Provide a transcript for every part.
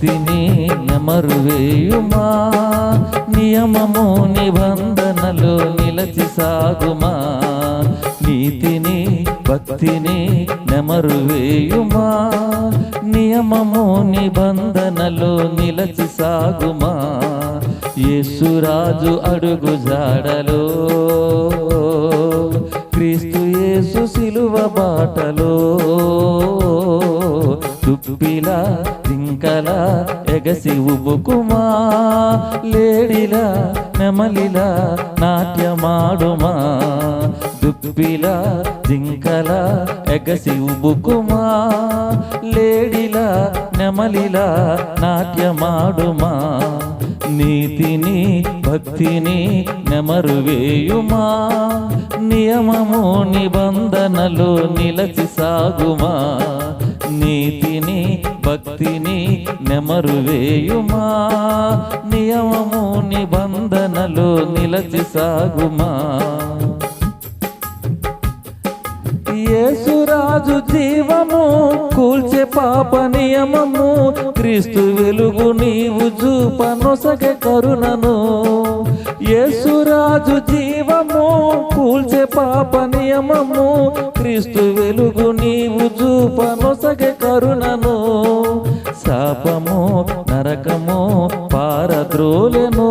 భక్తిని నెమరువేయుమా నియమము నిబంధనలు నిలచి సాగుమా? నీతిని భక్తిని నెమరువేయుమా? నియమము నిబంధనలు నిలచి సాగుమా? యేసురాజు అడుగు జాడలో క్రీస్తు యేసు సిలువ బాటలో దుప్పిలా జింకల ఎగసి ఉబుకుమా లేడిలా నెమలిలా నాట్యమాడుమా దుప్పిలా జింకల ఎగసి ఉబుకుమా లేడిలా నెమలిలా నాట్యమాడుమా నీతిని భక్తిని నెమరు వేయుమా నియమము నిబంధనలు నిలచి సాగుమా. నీతిని భక్తిని నెమరువేయుమా? నియమము నిబంధనలు నిలచి సాగుమా యేసురాజు జీవము కూల్చే పాప నియమము క్రీస్తు వెలుగు నీవు చూపనొసగ కరుణను. యేసురాజు జీవము కూల్చే పాప నియమము క్రీస్తు వెలుగు నీవు చూపనొసగ కరుణను. శాపము నరకము పారద్రోలెను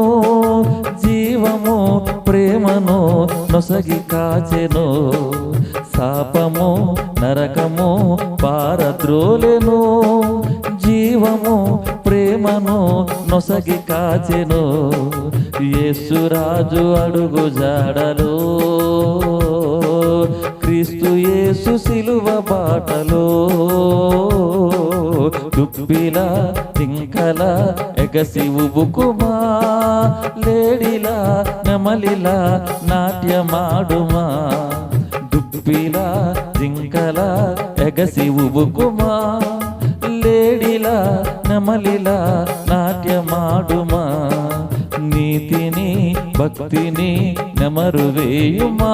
జీవము ప్రేమను నొసగి కాచెను. శాపము నరకము పారద్రోలెను జీవము ప్రేమను నొసగి కాచెను. యేసురాజు అడుగు జాడలో. క్రీస్తు యేసు సిలువ బాటలో. దుప్పిలా తింకల ఎగసి ఉబుకుమా. లేడిలా నెమలిలా నాట్యమాడుమా. దుప్పిలా జింకల ఎగసి ఉబుకుమా. లేడిలా నెమలిలా నాట్యమాడుమా? నీతిని భక్తిని నెమరువేయుమా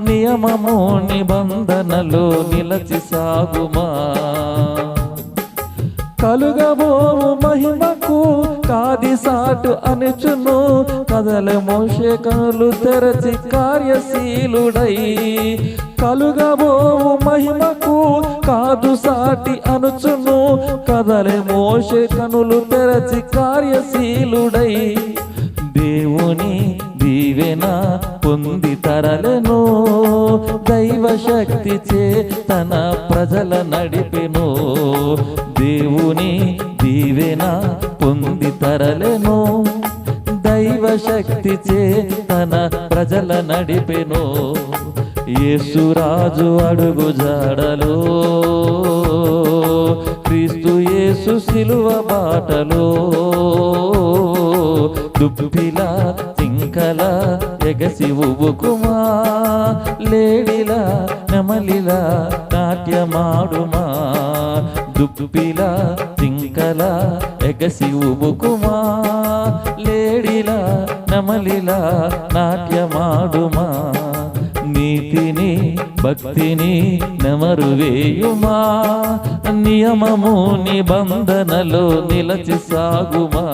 నియమము నిబంధనలు నిలచి సాగుమా? కలుగబోవు మహిమకు కాది సాటు అనుచును. కదల మోషే కనులు తెరచి కార్యశీలుడై. కలుగబోవు మహిమకు కాదు సాటి అనుచును. కదలే మోషే కనులు తెరచి కార్యశీలుడై. దేవుని దీవెన పొంది తరలను. దైవ శక్తి చే తన ప్రజల నడిపెను. దేవుని దీవెన పొంది తరలెను. దైవ శక్తి చే తన ప్రజల నడిపెను. యేసురాజు అడుగు జాడలో. క్రీస్తు యేసు సిలువ బాటలో. దుప్పిలా తింకల ఎగసి ఉబుకుమా లేడిలా నెమలిలా నాట్యమాడుమా. దుప్పిలా చింకల ఎగసి ఉబుకుమా లేడిలా నెమలిలా నాట్యమాడుమా నీతిని భక్తిని నెమరువేయుమా నియమము నిబంధనలో నిలచి సాగుమా.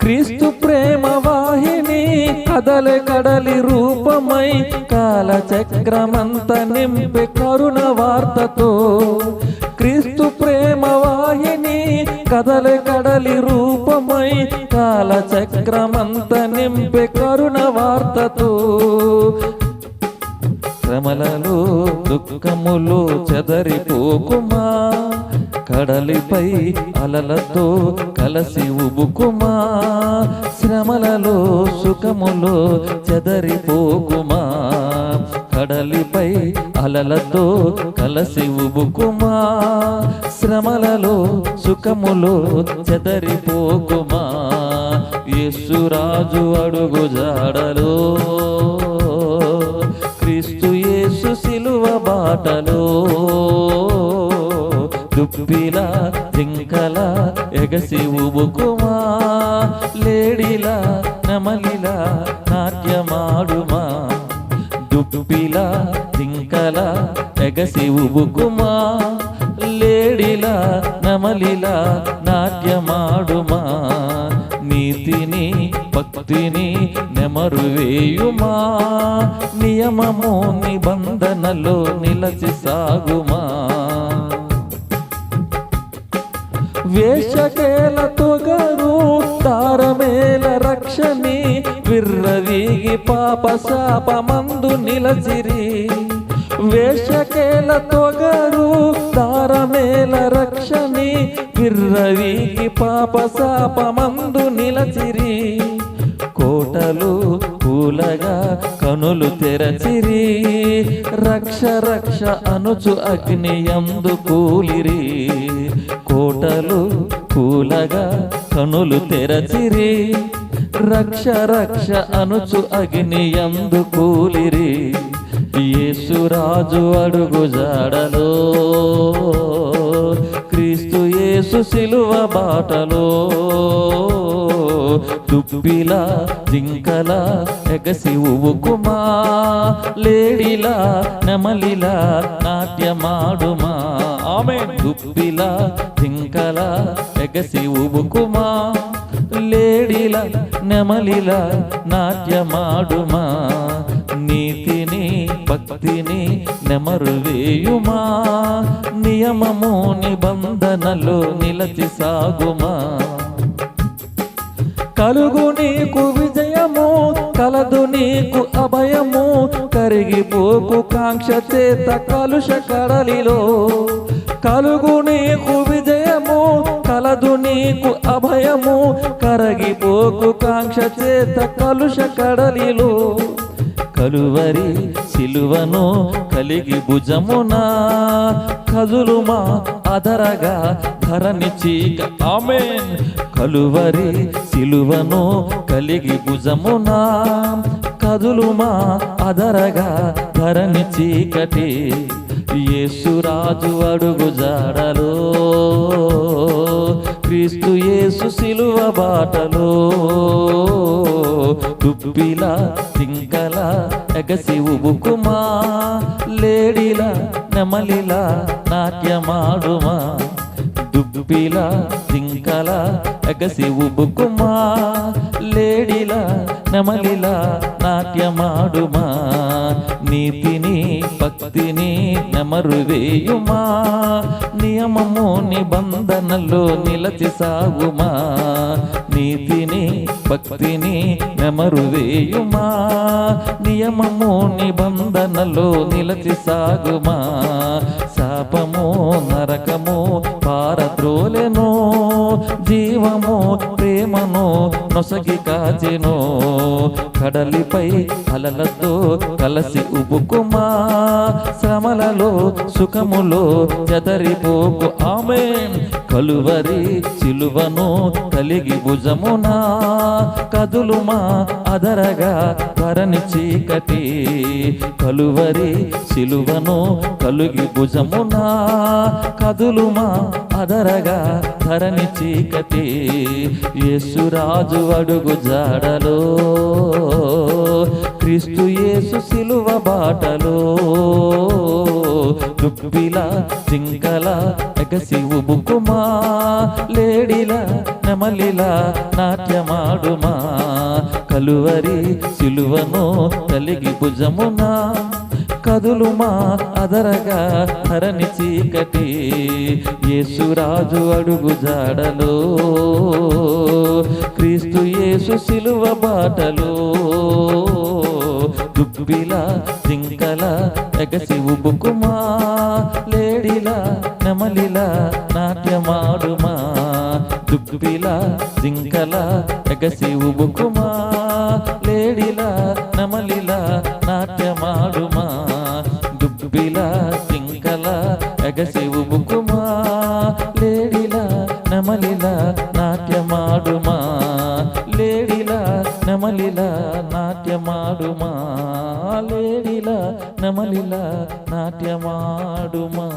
క్రీస్తు ప్రేమ వాహిని కదలె కడలి రూపమై కాల చక్రమంత నింపి కరుణ వార్తతో క్రీస్తు ప్రేమ వాహిని కదలి కడలి రూపమై కాల చక్రమంత నింపి కరుణ వార్తతో శ్రమలలో దుఃఖములు చెదరిపోకుమా? కడలిపై అలలతో కలసి ఉబుకుమా. శ్రమలలో సుఖములో చెదరిపోకుమా. కడలిపై అలలతో కలసి ఉబుకుమా. శ్రమలలో సుఖములో చెదరిపోకుమా. యేసురాజు అడుగు జాడలో. క్రీస్తు యేసు సిలువ బాటలో. దుప్పిలా జింకల ఎగసి ఉబుకుమా లేడిలా నమలిలా నాట్యమాడుమా? దుప్పిలా జింకల ఎగసి ఉబుకుమా లే లేడిలా నమలిలా నాట్యమాడుమా? నీతిని భక్తిని నెమరు వేయుమా? నియమము నిబంధనలో నిలచి సాగుమా? వేషకేల తొగరు తారమేల రక్షణి విర్రవీగి పాప శాపమందు నిలచిరి. వేషకేల తొగరు తారమేల రక్షణి విర్రవీగి పాప శాపమందు నిలచిరి. కోటలు పూలగా కనులు తెరచిరి రక్ష రక్ష అనుచు అగ్ని యందు కూలిరి. కోటలు పూలగా కనులు తెరచిరి. రక్ష రక్ష అనుచు అగ్ని యందు కూలిరి. యేసురాజు అడుగు జాడలో క్రీస్తు యేసు సిలువ బాటలో దుప్పిలా జింకలా ఎగసి ఉవుకుమా లేడిలా నెమలిలా నాట్యమాడుమా? ఆమె దుప్పిలా జింకలా ఎగసి ఉవుకుమా లేడిలా నెమలిలా నాట్యమాడుమా? నీతి భక్తిని నెమరువేయుమా? నియమము నిబంధనలు నిలచి సాగుమా? కలుగు నీకు విజయము కలదు నీకు అభయము కరిగిపోకు కాంక్ష చేత కలుష కడలిలో. కలుగు నీకు విజయము కలదు నీకు అభయము కరగిపోకు కాంక్ష చేత కలుష కడలిలో. కలువరి సిలువను కలిగి భుజమునా కదులుమా అదరగా ధరణి చీక. ఆమె కలువరి సిలువను కలిగి భుజమునా కదులుమా అదరగా ధరణి చీకటి. యేసురాజు అడుగు జాడలో క్రీస్తు యేసు సిలువ బాటలో సింక జింకలా ఎగసి ఉబుకుమా లేడిల నెమలిలా నాట్యమాడుమా దుప్పిలా జింకలా ఎగసి ఉబుకుమా లేడిల నెమలిలా నాట్యమాడుమా నీతిని భక్తిని నెమరువేయుమా నియమము నిబంధనలు నిలచి సాగుమా నీతిని భక్తిని నెమరువేయుమా? నియమము నిబంధనలు నిలచి సాగుమా? శాపము నరకము పారద్రోలెను జీవము ప్రేమను నొసగి కాచెను కడలిపై అలలతో కలసి ఉబుకుమా. శ్రమలలో సుఖములో చెదరిపోకు. ఆమె కలువరి సిలువను కలిగి భుజమునా. కదులుమా అదరగా కరణి చీకటి. కలువరి సిలువను కలిగి భుజమునా. కదులుమా అదరగా ధరణి చీకటి యేసురాజు అడుగు జాడలో. క్రీస్తు యేసు సిలువ బాటలో. దుప్పిలా జింకలా ఎగసి ఉబుకుమా. లేడిలా నెమలిలా నాట్యమాడుమా. కలువరి సిలువను కలిగి భుజమునా. కదులుమా అదరగా ధరణి చీకటి. యేసురాజు అడుగు జాడలో. క్రీస్తు యేసు సిలువ బాటలో. దుబ్బిలా జింకలా ఎగసి ఉబుకుమా. లేడిలా నెమలిలా నాట్యమాడుమా. దుబ్బిలా జింకలా ఎగసి ఉబుకుమా. లేడిలా నెమలిలా లేడిలా సింకల ఎగసి ఉబుకుమా లేడిలా నెమలిలా నాట్యమాడుమా? లేడిలా నెమలిలా నాట్యమాడుమా? లేడిలా నెమలిలా నాట్యమాడుమా?